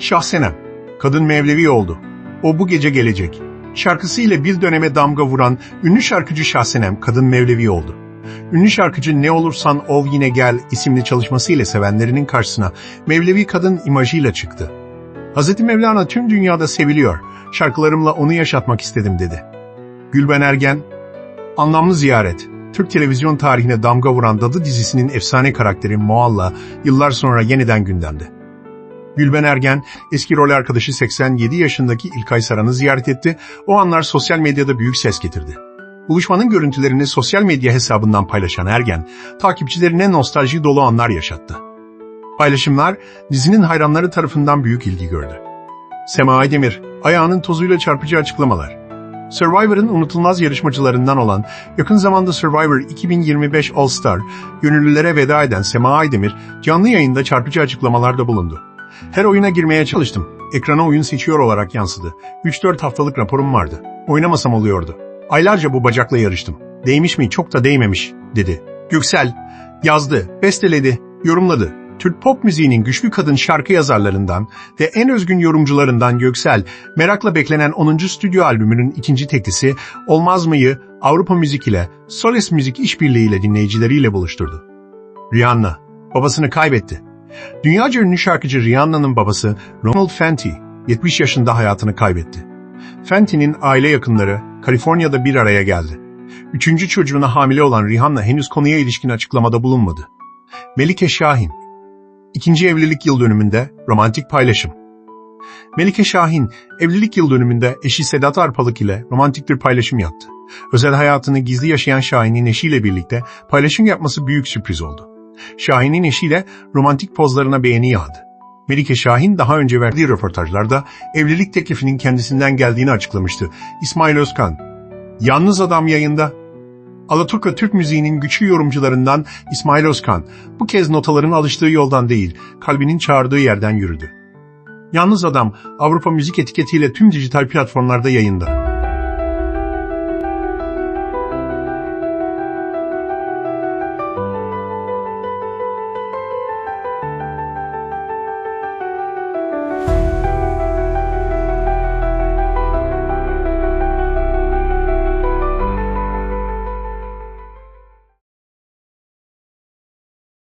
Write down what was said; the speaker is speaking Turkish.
Şahsenem, kadın Mevlevi oldu. O bu gece gelecek. Şarkısıyla bir döneme damga vuran ünlü şarkıcı Şahsenem kadın Mevlevi oldu. Ünlü şarkıcı Ne Olursan Ol Yine Gel isimli çalışmasıyla sevenlerinin karşısına Mevlevi kadın imajıyla çıktı. Hz. Mevlana tüm dünyada seviliyor. Şarkılarımla onu yaşatmak istedim dedi. Gülben Ergen, Anlamlı Ziyaret, Türk televizyon tarihine damga vuran Dadı dizisinin efsane karakteri Moalla yıllar sonra yeniden gündemde. Gülben Ergen, eski rol arkadaşı 87 yaşındaki İlkay Saran'ı ziyaret etti. O anlar sosyal medyada büyük ses getirdi. Buluşmanın görüntülerini sosyal medya hesabından paylaşan Ergen, takipçilerine nostalji dolu anlar yaşattı. Paylaşımlar dizinin hayranları tarafından büyük ilgi gördü. Sema Aydemir, ayağının tozuyla çarpıcı açıklamalar. Survivor'ın unutulmaz yarışmacılarından olan yakın zamanda Survivor 2025 All Star, gönüllülere veda eden Sema Aydemir canlı yayında çarpıcı açıklamalarda bulundu. Her oyuna girmeye çalıştım. Ekrana oyun seçiyor olarak yansıdı. 3-4 haftalık raporum vardı. Oynamasam oluyordu. Aylarca bu bacakla yarıştım. Değmiş mi çok da değmemiş dedi. Göksel yazdı, besteledi, yorumladı. Türk pop müziğinin güçlü kadın şarkı yazarlarından ve en özgün yorumcularından Göksel, merakla beklenen 10. stüdyo albümünün ikinci teklisi Olmaz mı'yı Avrupa Müzik ile Solis Müzik işbirliğiyle dinleyicileriyle buluşturdu. Rihanna, babasını kaybetti. Dünyaca ünlü şarkıcı Rihanna'nın babası Ronald Fenty, 70 yaşında hayatını kaybetti. Fenty'nin aile yakınları Kaliforniya'da bir araya geldi. Üçüncü çocuğuna hamile olan Rihanna henüz konuya ilişkin açıklamada bulunmadı. Melike Şahin, İkinci evlilik yıl dönümünde romantik paylaşım. Melike Şahin, evlilik yıl dönümünde eşi Sedat Arpalık ile romantik bir paylaşım yaptı. Özel hayatını gizli yaşayan Şahin'in eşiyle birlikte paylaşım yapması büyük sürpriz oldu. Şahin'in eşiyle romantik pozlarına beğeni yağdı. Melike Şahin daha önce verdiği röportajlarda evlilik teklifinin kendisinden geldiğini açıklamıştı. İsmail Özkan, Yalnız Adam yayında Alaturka Türk müziğinin güçlü yorumcularından İsmail Özkan, bu kez notaların alıştığı yoldan değil, kalbinin çağırdığı yerden yürüdü. Yalnız Adam, Avrupa Müzik etiketiyle tüm dijital platformlarda yayında.